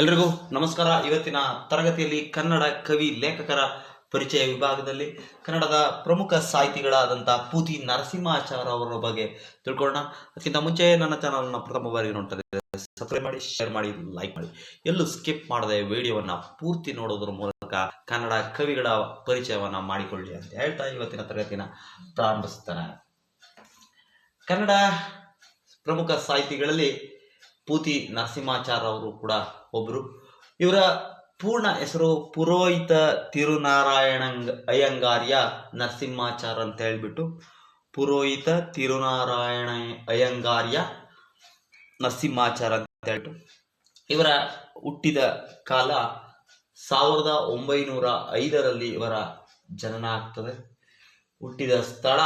ಎಲ್ರಿಗೂ ನಮಸ್ಕಾರ. ಇವತ್ತಿನ ತರಗತಿಯಲ್ಲಿ ಕನ್ನಡ ಕವಿ ಲೇಖಕರ ಪರಿಚಯ ವಿಭಾಗದಲ್ಲಿ ಕನ್ನಡದ ಪ್ರಮುಖ ಸಾಹಿತಿಗಳಾದಂಥ ಪೂತಿ ನರಸಿಂಹಾಚಾರ ಅವರ ಬಗ್ಗೆ ತಿಳ್ಕೊಳ್ಳೋಣ. ಅದಕ್ಕಿಂತ ಮುಂಚೆ ನನ್ನ ಚಾನಲ್ನ ಪ್ರಥಮ ಬಾರಿಗೆ ನೋಡ್ತಾ ಇದ್ದಾರೆ ಸಬ್ಸ್ಕ್ರೈಬ್ ಮಾಡಿ ಶೇರ್ ಮಾಡಿ ಲೈಕ್ ಮಾಡಿ. ಎಲ್ಲೂ ಸ್ಕಿಪ್ ಮಾಡದೆ ವಿಡಿಯೋವನ್ನು ಪೂರ್ತಿ ನೋಡೋದ್ರ ಮೂಲಕ ಕನ್ನಡ ಕವಿಗಳ ಪರಿಚಯವನ್ನು ಮಾಡಿಕೊಳ್ಳಿ ಅಂತ ಹೇಳ್ತಾ ಇವತ್ತಿನ ತರಗತಿನ ಪ್ರಾರಂಭಿಸ್ತಾನೆ. ಕನ್ನಡ ಪ್ರಮುಖ ಸಾಹಿತಿಗಳಲ್ಲಿ ಪೂತಿ ನರಸಿಂಹಾಚಾರ ಅವರು ಕೂಡ ಒಬ್ಬರು ಇವರ ಪೂರ್ಣ ಹೆಸರು ಪುರೋಹಿತ ತಿರುನಾರಾಯಣಂಗ್ ಅಯ್ಯಂಗಾರ್ಯ ನರಸಿಂಹಾಚಾರ್ ಅಂತ ಹೇಳ್ಬಿಟ್ಟು ಪುರೋಹಿತ ತಿರುನಾರಾಯಣ ಅಯ್ಯಂಗಾರ್ಯ ನರಸಿಂಹಾಚಾರ ಅಂತ ಹೇಳ್ಬಿಟ್ಟು ಇವರ ಹುಟ್ಟಿದ ಕಾಲ ಸಾವಿರದ ಒಂಬೈನೂರ ಐದರಲ್ಲಿ ಇವರ ಜನನ ಆಗ್ತದೆ. ಹುಟ್ಟಿದ ಸ್ಥಳ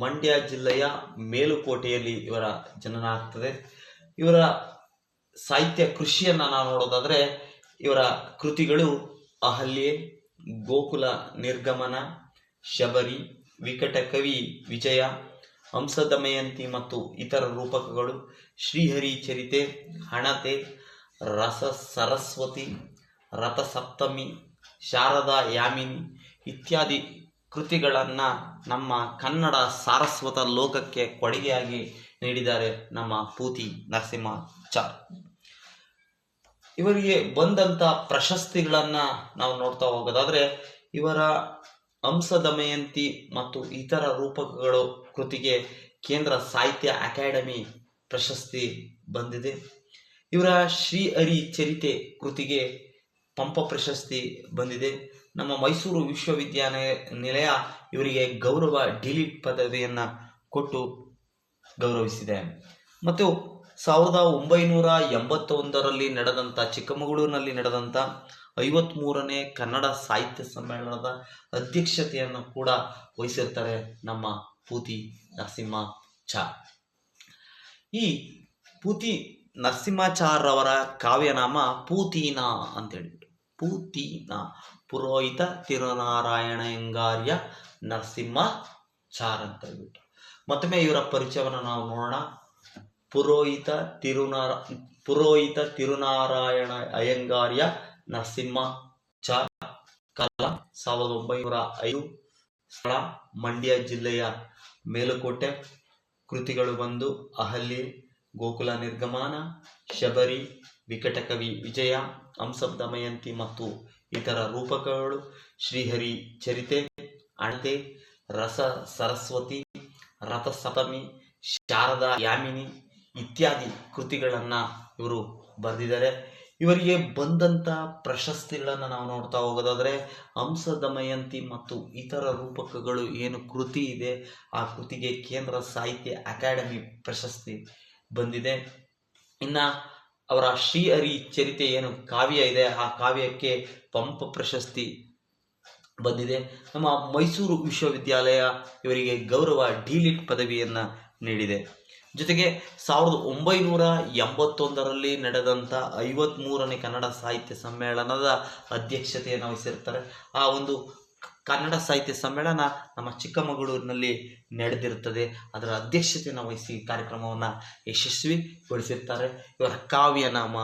ಮಂಡ್ಯ ಜಿಲ್ಲೆಯ ಮೇಲುಕೋಟೆಯಲ್ಲಿ ಇವರ ಜನನ ಆಗ್ತದೆ. ಇವರ ಸಾಹಿತ್ಯ ಕೃಷಿಯನ್ನು ನಾವು ನೋಡೋದಾದರೆ ಇವರ ಕೃತಿಗಳು ಅಹಲ್ಯೆ, ಗೋಕುಲ ನಿರ್ಗಮನ, ಶಬರಿ ವಿಕಟ ಕವಿ ವಿಜಯ, ಹಂಸದಮಯಂತಿ ಮತ್ತು ಇತರ ರೂಪಕಗಳು, ಶ್ರೀಹರಿ ಚರಿತೆ, ಹಣತೆ, ರಸ ಸರಸ್ವತಿ, ರಥಸಪ್ತಮಿ, ಶಾರದಾ ಯಾಮಿನಿ ಇತ್ಯಾದಿ ಕೃತಿಗಳನ್ನು ನಮ್ಮ ಕನ್ನಡ ಸಾರಸ್ವತ ಲೋಕಕ್ಕೆ ಕೊಡುಗೆಯಾಗಿ ನೀಡಿದ್ದಾರೆ ನಮ್ಮ ಪೂತಿ ನರಸಿಂಹಾಚಾರ್ ಇವರಿಗೆ ಬಂದಂತ ಪ್ರಶಸ್ತಿಗಳನ್ನು ನಾವು ನೋಡ್ತಾ ಹೋಗೋದಾದ್ರೆ, ಇವರ ಹಂಸದಮಯಂತಿ ಮತ್ತು ಇತರ ರೂಪಕಗಳು ಕೃತಿಗೆ ಕೇಂದ್ರ ಸಾಹಿತ್ಯ ಅಕಾಡೆಮಿ ಪ್ರಶಸ್ತಿ ಬಂದಿದೆ. ಇವರ ಶ್ರೀ ಹರಿ ಚರಿತೆ ಕೃತಿಗೆ ಪಂಪ ಪ್ರಶಸ್ತಿ ಬಂದಿದೆ. ನಮ್ಮ ಮೈಸೂರು ವಿಶ್ವವಿದ್ಯಾಲಯ ನಿಲಯ ಇವರಿಗೆ ಗೌರವ ಡಿಲಿಟ್ ಪದವಿಯನ್ನು ಕೊಟ್ಟು ಗೌರವಿಸಿದೆ. ಮತ್ತು ಸಾವಿರದ ಒಂಬೈನೂರ ಎಂಬತ್ತೊಂದರಲ್ಲಿ ನಡೆದಂಥ ಚಿಕ್ಕಮಗಳೂರಿನಲ್ಲಿ ನಡೆದಂಥ ಐವತ್ತ್ಮೂರನೇ ಕನ್ನಡ ಸಾಹಿತ್ಯ ಸಮ್ಮೇಳನದ ಅಧ್ಯಕ್ಷತೆಯನ್ನು ಕೂಡ ವಹಿಸಿರ್ತಾರೆ ನಮ್ಮ ಪೂತಿ ನರಸಿಂಹಾಚಾರ್ ಈ ಪೂತಿ ನರಸಿಂಹಾಚಾರ್ಯವರ ಕಾವ್ಯನಾಮ ಪೂತೀನ ಅಂತ ಹೇಳಿಬಿಟ್ಟು ಪೂತೀನ. ಪುರೋಹಿತ ತಿರುನಾರಾಯಣ ಹೆಂಗಾರ್ಯ ನರಸಿಂಹ ಚಾರ್ ಅಂತ ಹೇಳ್ಬಿಟ್ಟು. ಮತ್ತೊಮ್ಮೆ ಇವರ ಪರಿಚಯವನ್ನು ನಾವು ನೋಡೋಣ. ಪುರೋಹಿತ ತಿರುನಾರ, ಪುರೋಹಿತ ತಿರುನಾರಾಯಣ ಅಯ್ಯಂಗಾರ್ಯ ಚಾ ಕಾಲ ಸಾವಿರದ ಒಂಬೈನೂರ ಐದು ಸ್ಥಳ ಮಂಡ್ಯ ಜಿಲ್ಲೆಯ ಮೇಲುಕೋಟೆ. ಕೃತಿಗಳು ಬಂದು ಅಹಲ್ಲಿ, ಗೋಕುಲ ನಿರ್ಗಮನ, ಶಬರಿ, ವಿಕಟಕವಿ ವಿಜಯ ಹಂಸದಮಯಂತಿ ಮತ್ತು ಇತರ ರೂಪಕಗಳು, ಶ್ರೀಹರಿ ಚರಿತೆ, ಅಣತೆ, ರಸ, ಸರಸ್ವತಿ, ರಥಸಪ್ತಮಿ, ಶಾರದಾ ಯಾಮಿನಿ ಇತ್ಯಾದಿ ಕೃತಿಗಳನ್ನು ಇವರು ಬರೆದಿದ್ದಾರೆ. ಇವರಿಗೆ ಬಂದಂಥ ಪ್ರಶಸ್ತಿಗಳನ್ನು ನಾವು ನೋಡ್ತಾ ಹೋಗೋದಾದರೆ ಹಂಸದಮಯಂತಿ ಮತ್ತು ಇತರ ರೂಪಕಗಳು ಏನು ಕೃತಿ ಇದೆ, ಆ ಕೃತಿಗೆ ಕೇಂದ್ರ ಸಾಹಿತ್ಯ ಅಕಾಡೆಮಿ ಪ್ರಶಸ್ತಿ ಬಂದಿದೆ. ಇನ್ನು ಅವರ ಶ್ರೀಹರಿ ಚರಿತೆ ಏನು ಕಾವ್ಯ ಇದೆ, ಆ ಕಾವ್ಯಕ್ಕೆ ಪಂಪ ಪ್ರಶಸ್ತಿ ಬಂದಿದೆ. ನಮ್ಮ ಮೈಸೂರು ವಿಶ್ವವಿದ್ಯಾಲಯ ಇವರಿಗೆ ಗೌರವ ಡಿಲಿಟ್ ಪದವಿಯನ್ನು ನೀಡಿದೆ. ಜೊತೆಗೆ ಸಾವಿರದ ಒಂಬೈನೂರ ಎಂಬತ್ತೊಂದರಲ್ಲಿ ನಡೆದಂಥ ಐವತ್ತ್ಮೂರನೇ ಕನ್ನಡ ಸಾಹಿತ್ಯ ಸಮ್ಮೇಳನದ ಅಧ್ಯಕ್ಷತೆಯನ್ನು ವಹಿಸಿರ್ತಾರೆ. ಆ ಒಂದು ಕನ್ನಡ ಸಾಹಿತ್ಯ ಸಮ್ಮೇಳನ ನಮ್ಮ ಚಿಕ್ಕಮಗಳೂರಿನಲ್ಲಿ ನಡೆದಿರುತ್ತದೆ. ಅದರ ಅಧ್ಯಕ್ಷತೆಯನ್ನು ವಹಿಸಿ ಕಾರ್ಯಕ್ರಮವನ್ನು ಯಶಸ್ವಿಗೊಳಿಸಿರ್ತಾರೆ. ಇವರ ಕಾವ್ಯನಾಮ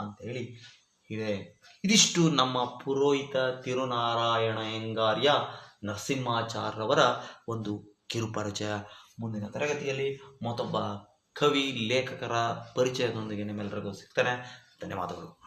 ಅಂತ ಹೇಳಿ ಇದೆ. ಇದಿಷ್ಟು ನಮ್ಮ ಪುರೋಹಿತ ತಿರುನಾರಾಯಣ ಎಂಗಾರ್ಯ ನರಸಿಂಹಾಚಾರ್ಯವರ ಒಂದು ಕಿರುಪರಿಚಯ. ಮುಂದಿನ ತರಗತಿಯಲ್ಲಿ ಮತ್ತೊಬ್ಬ ಕವಿ ಲೇಖಕರ ಪರಿಚಯದೊಂದಿಗೆ ನಿಮ್ಮೆಲ್ಲರಿಗೂ ಸಿಗ್ತಾನೆ. ಧನ್ಯವಾದಗಳು.